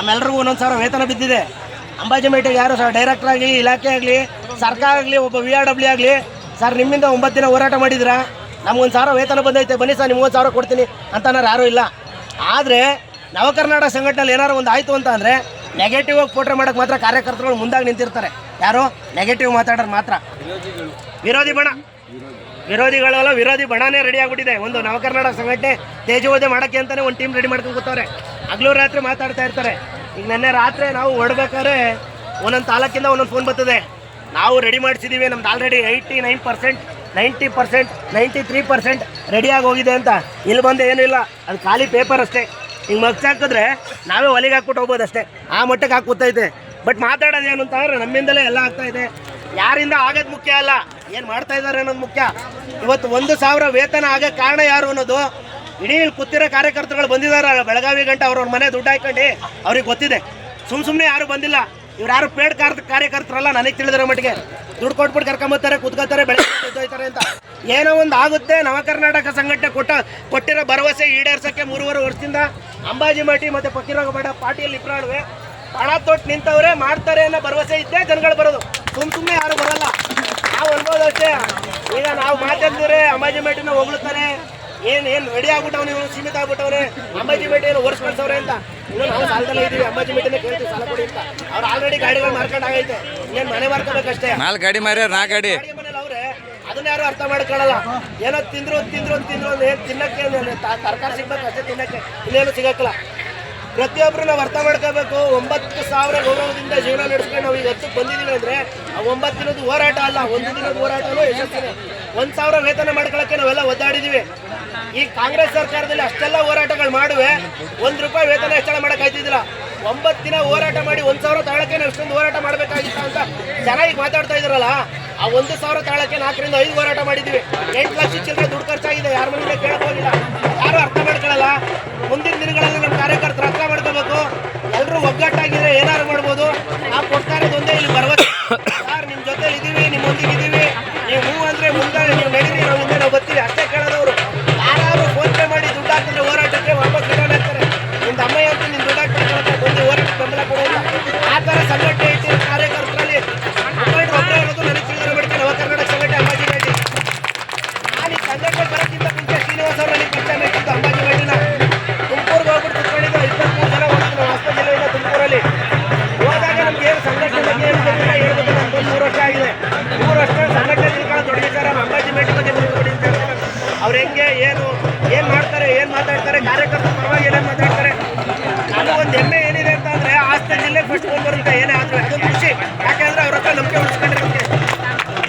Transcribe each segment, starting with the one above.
ನಮ್ಮೆಲ್ರಿಗೂ ಒಂದೊಂದು ಸಾವಿರ ವೇತನ ಬಿದ್ದಿದೆ. ಅಂಬಾಜಿಮೇಟಿಗೆ ಯಾರು ಸರ್ ಡೈರೆಕ್ಟರ್ ಆಗಲಿ, ಇಲಾಖೆ ಆಗಲಿ, ಸರ್ಕಾರ ಆಗಲಿ, ಒಬ್ಬ ವಿ ಆರ್ ಡಬ್ಲ್ಯೂ ಆಗಲಿ, ಸರ್ ನಿಮ್ಮಿಂದ ಒಂಬತ್ತು ದಿನ ಹೋರಾಟ ಮಾಡಿದ್ರಾ? ನಮ್ಗೊಂದು ಸಾವಿರ ವೇತನ ಬಂದೈತೆ, ಬನ್ನಿ ಸರ್ ನಿಮ್ಗೊಂದು ಸಾವಿರ ಕೊಡ್ತೀನಿ ಅಂತನಾರು ಯಾರೂ ಇಲ್ಲ. ಆದರೆ ನವಕರ್ನಾಟಕ ಸಂಘಟನೆಯಲ್ಲಿ ಏನಾರು ಒಂದು ಆಯಿತು ಅಂತ ಅಂದರೆ ನೆಗೆಟಿವ್ ಆಗಿ ಫೋಟೋ ಮಾಡೋಕ್ಕೆ ಮಾತ್ರ ಕಾರ್ಯಕರ್ತರುಗಳು ಮುಂದಾಗಿ ನಿಂತಿರ್ತಾರೆ. ಯಾರು? ನೆಗೆಟಿವ್ ಮಾತಾಡೋರು ಮಾತ್ರ. ವಿರೋಧಿ ಬಣ. ವಿರೋಧಿಗಳೆಲ್ಲ ವಿರೋಧಿ ಬಣನೇ ರೆಡಿ ಆಗ್ಬಿಟ್ಟಿದೆ. ಒಂದು ನವಕರ್ನಾಟಕ ಸಂಘಟನೆ ತೇಜೋವಧೆ ಮಾಡೋಕ್ಕೆ ಅಂತಲೇ ಒಂದು ಟೀಮ್ ರೆಡಿ ಮಾಡ್ಕೊಂಡು ಕೂತವ್ರೆ. ಹಗಲು ರಾತ್ರಿ ಮಾತಾಡ್ತಾ ಇರ್ತಾರೆ. ಈಗ ನೆನ್ನೆ ರಾತ್ರಿ ನಾವು ಹೊಡ್ಬೇಕಾದ್ರೆ ಒಂದೊಂದು ತಾಲೂಕಿಂದ ಒಂದೊಂದು ಫೋನ್ ಬರ್ತದೆ. ನಾವು ರೆಡಿ ಮಾಡಿಸಿದ್ದೀವಿ ನಮ್ದು already eighty nine percent ninety percent ninety three percent ರೆಡಿಯಾಗಿ ಹೋಗಿದೆ ಅಂತ. ಇಲ್ಲಿ ಬಂದು ಏನೂ ಇಲ್ಲ, ಅದು ಖಾಲಿ ಪೇಪರ್ ಅಷ್ಟೇ. ಹಿಂಗೆ ಮಗ್ಸ್ ಹಾಕಿದ್ರೆ ನಾವೇ ಒಲೆಗೆ ಹಾಕ್ಬಿಟ್ಟು ಹೋಗ್ಬೋದು ಅಷ್ಟೇ. ಆ ಮಟ್ಟಕ್ಕೆ ಹಾಕಿ ಕೂತೈತೆ ಬಟ್ ಮಾತಾಡೋದು ಏನು ಅಂತಂದ್ರೆ ನಮ್ಮಿಂದಲೇ ಎಲ್ಲ ಆಗ್ತಾ ಇದೆ. ಯಾರಿಂದ ಆಗೋದು ಮುಖ್ಯ ಅಲ್ಲ, ಏನು ಮಾಡ್ತಾ ಇದ್ದಾರೆ ಅನ್ನೋದು ಮುಖ್ಯ. ಇವತ್ತು ಒಂದು ಸಾವಿರ ವೇತನ ಆಗೋ ಕಾರಣ ಯಾರು ಅನ್ನೋದು ಇಡೀ ಇಲ್ಲಿ ಕೂತಿರೋ ಕಾರ್ಯಕರ್ತರುಗಳು ಬಂದಿದ್ದಾರೆ. ಬೆಳಗಾವಿ ಗಂಟೆ ಅವ್ರವ್ರ ಮನೆ ದುಡ್ಡು ಹಾಕೊಂಡು ಅವ್ರಿಗೆ ಗೊತ್ತಿದೆ. ಸುಮ್ ಸುಮ್ಮನೆ ಯಾರು ಬಂದಿಲ್ಲ. ಇವ್ರು ಯಾರು ಪೇಡ್ ಕಾರ್ ಕಾರ್ಯಕರ್ತರಲ್ಲ ನನಗೆ ತಿಳಿದಿರೋ ಮಟ್ಟಿಗೆ. ದುಡ್ಡು ಕೊಟ್ಬಿಟ್ಟು ಕರ್ಕೊಂಬತ್ತಾರೆ ಕುತ್ಕೋತಾರೆ ಬೆಳಗ್ಗೆ ಅಂತ. ಏನೋ ಒಂದು ಆಗುತ್ತೆ. ನವ ಕರ್ನಾಟಕ ಸಂಘಟನೆ ಕೊಟ್ಟ ಕೊಟ್ಟಿರೋ ಭರವಸೆ ಈಡೇರ್ಸೋಕ್ಕೆ ಮೂರುವರೆ ವರ್ಷದಿಂದ ಅಂಬಾಜಿ ಮಠಿ ಮತ್ತು ಪಕ್ಕಿರೋಗ ಬೇಡ ಪಾರ್ಟಿಯಲ್ಲಿ ಇಬ್ಬರಾಡುವೆ ಹಣ ತೊಟ್ಟು ನಿಂತವ್ರೆ ಮಾಡ್ತಾರೆ ಅನ್ನೋ ಭರವಸೆ ಇದ್ದೇ ಜನಗಳು ಬರೋದು. ಸುಮ್ ಸುಮ್ಮನೆ ಯಾರು ಬರಲ್ಲ. ನಾವು ಅನ್ಬೋದು ಅಷ್ಟೇ. ಈಗ ನಾವು ಮಾತಾಡ್ತೀವ್ರೆ ಅಂಬಾಜಿ ಮಾಟಿನ ಹೊಗಳುತ್ತಾನೆ ಏನ್ ಏನ್ ರೆಡಿ ಆಗ್ಬಿಟ್ಟವ್ ಇವನು ಸೀಮಿತ ಆಗ್ಬಿಟ್ಟವ್ರೆ ಅಂಬಾಜಿ ಭೇಟಿ ಏನು ವರ್ಷ ಮಾಡ್ಸವ್ರೆ ಅಂತ. ಇನ್ನು ನಾವು ಸಾಲದಲ್ಲೇ ಇದೀವಿ ಅಂಬಾಜಿ ಮೇಟಿನ ಕೇಳ್ತೀವಿ ಸಾಲ ಕೊಡಿ ಅಂತ. ಅವ್ರು ಆಲ್ರೆಡಿ ಗಾಡಿಗಳು ಮಾರ್ಕೊಂಡು ಆಗೈತೆ. ಇನ್ನೇನ್ ಮನೆ ಮಾರ್ಕೋಬೇಕಷ್ಟೇ. ನಾಲ್ಕು ಗಾಡಿ ಮಾರ್ಯಾರ ನಾ ಗಾಡಿ. ಮನೇಲಿ ಅವ್ರೆ ಅದನ್ನ ಯಾರು ಅರ್ಥ ಮಾಡ್ಕೊಳ್ಳಲ್ಲ. ಏನೋ ತಿಂದ್ರು ತಿಂದ್ರು ತಿಂದ್ರು ಅಂದ್ರೆ ಏನ್ ತಿನ್ನಕ್ಕೆ ತರಕಾರಿ ಸಿಗ್ಬೇಕು ಅಷ್ಟೇ ತಿನ್ನಕ್ಕೆ. ಇನ್ನೇನು ಸಿಗಕ್ಕಲ್ಲ. ಪ್ರತಿಯೊಬ್ರು ನಾವು ಅರ್ಥ ಮಾಡ್ಕೋಬೇಕು. ಒಂಬತ್ತು ಸಾವಿರ ಗೌರವದಿಂದ ಜೀವನ ನಡೆಸ್ಕೊಂಡು ನಾವು ಈಗ ಹತ್ತಕ್ಕೆ ಬಂದಿದ್ದೀವಿ ಅಂದ್ರೆ ಆ ಒಂಬತ್ತು ದಿನದ ಹೋರಾಟ ಅಲ್ಲ. ಒಂದು ದಿನದ ಹೋರಾಟನೂ ಯಶಸ್ಸಿದೆ. ಒಂದ್ ಸಾವಿರ ವೇತನ ಮಾಡ್ಕೊಳಕ್ಕೆ ನಾವೆಲ್ಲ ಒದ್ದಾಡಿದೀವಿ. ಈ ಕಾಂಗ್ರೆಸ್ ಸರ್ಕಾರದಲ್ಲಿ ಅಷ್ಟೆಲ್ಲ ಹೋರಾಟಗಳು ಮಾಡುವೆ. ಒಂದ್ ರೂಪಾಯಿ ವೇತನ ಹೆಚ್ಚಳ ಮಾಡಕ್ ಆಯ್ತಿದ್ದಿಲ್ಲ. ಒಂಬತ್ತು ದಿನ ಹೋರಾಟ ಮಾಡಿ ಒಂದ್ ಸಾವಿರ ತಾಳಕ್ಕೆ ನಾವು ಇಷ್ಟೊಂದು ಹೋರಾಟ ಮಾಡ್ಬೇಕಾಗಿತ್ತ ಅಂತ ಚೆನ್ನಾಗಿ ಮಾತಾಡ್ತಾ ಇದ್ರಲ್ಲ, ಆ ಒಂದು ಸಾವಿರ ತಾಳಕ್ಕೆ ನಾಲ್ಕರಿಂದ ಐದು ಹೋರಾಟ ಮಾಡಿದ್ವಿ. ಎಂಟು ಲಕ್ಷ ಚಿಲ್ಲರೆ ದುಡ್ಡು ಖರ್ಚಾಗಿದೆ, ಯಾರ ಮನೆಯಿಂದ ಕೇಳಕ್ ಯಾರು ಅರ್ಥ ಮಾಡ್ಕೊಳ್ಳಲ್ಲ? ಮುಂದಿನ ಅವ್ರು ಹೆಂಗೆ ಏನು ಏನು ಮಾಡ್ತಾರೆ ಏನು ಮಾತಾಡ್ತಾರೆ ಕಾರ್ಯಕರ್ತರು ಪರವಾಗಿ ಏನೇನು ಮಾತಾಡ್ತಾರೆ. ನನಗೊಂದು ಹೆಮ್ಮೆ ಏನಿದೆ ಅಂತ ಅಂದ್ರೆ ಆಸ್ತಿ ಜಿಲ್ಲೆ ಫಸ್ಟ್ ಬರುತ್ತೆ ಏನೇ ಆದರೂ ಅದೊಂದು ಖುಷಿ. ಯಾಕೆಂದ್ರೆ ಅವ್ರ ಹತ್ರ ನಂಬಿಕೆ ಉಳಿಸ್ಕೊಂಡಿರುತ್ತೆ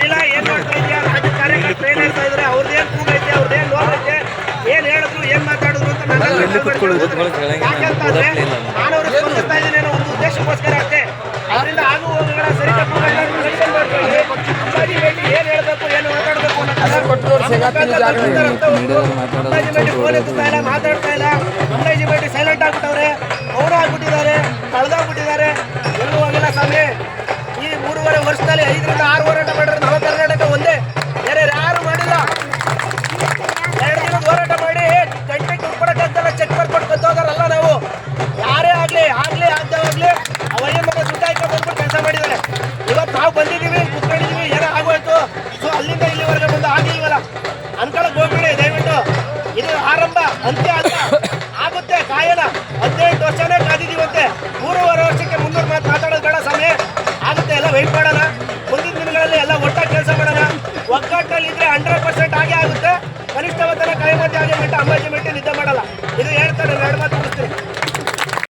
ಇಲ್ಲ ಏನು ಮಾಡ್ತಾ ಇದೆಯಾ? ರಾಜ್ಯ ಕಾರ್ಯಕರ್ತರು ಏನ್ ಹೇಳ್ತಾ ಇದ್ರೆ? ಅವ್ರದ್ದೇನ್ ಕೂಗೈತೆ ಅವ್ರದ್ದೇನ್ ಲೋನ್ ಐತೆ ಏನು ಹೇಳಿದ್ರು ಏನು ಮಾತಾಡಿದ್ರು ಅಂತ ನಾನು ಯಾಕಂತಂದ್ರೆ ನಾನು ಅವ್ರಿಗೆ ಸ್ಪಂದಿಸ್ತಾ ಇದ್ದೀನಿ ಅನ್ನೋ ಒಂದು ಉದ್ದೇಶಕ್ಕೋಸ್ಕರ ಅಷ್ಟೇ. ಮಾತಾಡ್ತಾ ಇಲ್ಲ. ಅಂಬಾಜಿ ಭೇಟಿ ಸೈಲೆಂಟ್ ಆಗ್ಬಿಟ್ಟವ್ರೆ. ಅವರು ಆಗ್ಬಿಟ್ಟಿದ್ದಾರೆ. ಕಳೆದಾಗ್ಬಿಟ್ಟಿದ್ದಾರೆ. ಎಲ್ಲೂ ಹೋಗಿಲ್ಲ ಸ್ವಾಮಿ. ಈ ಮೂರುವರೆ ವರ್ಷದಲ್ಲಿ ಐದರಿಂದ ಆರು ಹೋರಾಟ ಮಾಡಿರೋದು ವರ್ಷನೇ ಕಾದಿದ್ದೀವಂತೆ. ಮೂರುವರೆ ವರ್ಷಕ್ಕೆ ಮುನ್ನೂರು ಮಾತು ಮಾತಾಡೋದು ಬೇಡ ಸಮಯ ಆಗುತ್ತೆ, ಎಲ್ಲ ವೆಯ್ಟ್ ಮಾಡೋಣ. ಮುಂದಿನ ದಿನಗಳಲ್ಲಿ ಎಲ್ಲ ಒಟ್ಟಾಗಿ ಕೆಲಸ ಮಾಡೋಣ. ಒಗ್ಗಟ್ಟಲ್ಲಿ ಇದ್ರೆ ಹಂಡ್ರೆಡ್ ಪರ್ಸೆಂಟ್ ಆಗೇ ಆಗುತ್ತೆ. ಕನಿಷ್ಠ ಕೈ ಕಾಯಮತಿ ಆಗಿ ಮಟ್ಟ ಅಂಬಾಜಿ ಮೆಟ್ಟಿ ನಿದ್ದೆ ಮಾಡಲ್ಲ. ಇದು ಹೇಳ್ತಾರೆ ಎರಡು ಮಾತು.